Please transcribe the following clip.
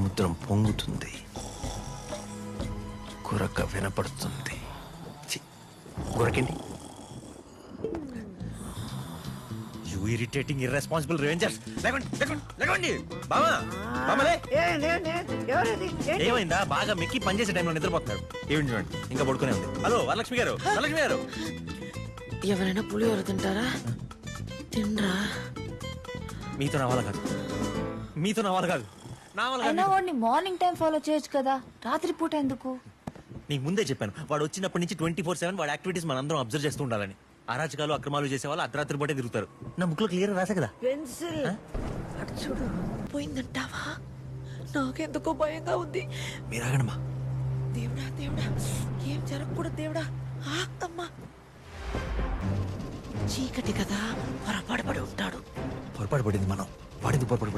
సముద్రం పొంగుతుంది. గురక వినపడుతుంది. గురకండి. యూ ఇరిటేటింగ్ ఇర్రెస్పాన్సిబుల్ రేంజర్స్ లేకండి లేకండి లేకండి బావా బామలే ఏమైందా? బాగా మెక్కి పనిచేసే టైంలో నిద్రపోతున్నాడు ఏమిటి చూడండి ఇంకా పడుకునే ఉంది. హలో వరలక్ష్మి గారు వరలక్ష్మి గారు. ఎవరైనా పులిహోర తింటారా? తినరా? మీతో నా వల్ల కాదు. మీతో నా వల్ల కాదు. అయినా వాడిని మార్నింగ్ టైం ఫాలో చేయొచ్చు కదా. రాత్రి పూట ఎందుకు? నీకు ముందే చెప్పాను. వాడు వచ్చినప్పటి నుంచి ట్వంటీ ఫోర్ సెవెన్ వాడి యాక్టివిటీస్ మనందరం అబ్జర్వ్ చేస్తూ ఉండాలని. అరాచకాలు అక్రమాలు చేసే వాళ్ళు అర్ధరాత్రి పూటే తిరుగుతారు. నా ముక్కులో క్లియర్ రాసా కదా? పెన్సిల్. చూడు. పోయిందంటావా? నాకెందుకో భయంగా ఉంది. మీరు ఆగండమ్మా. దేవుడా దేవుడా. ఏం జరగకూడదు దేవుడా. ఆత్తమ్మా చీకటి కదా. పొరపాటు పడి ఉంటాడు. పొరపాటు పడింది మనం. వాడింది పొరపాటు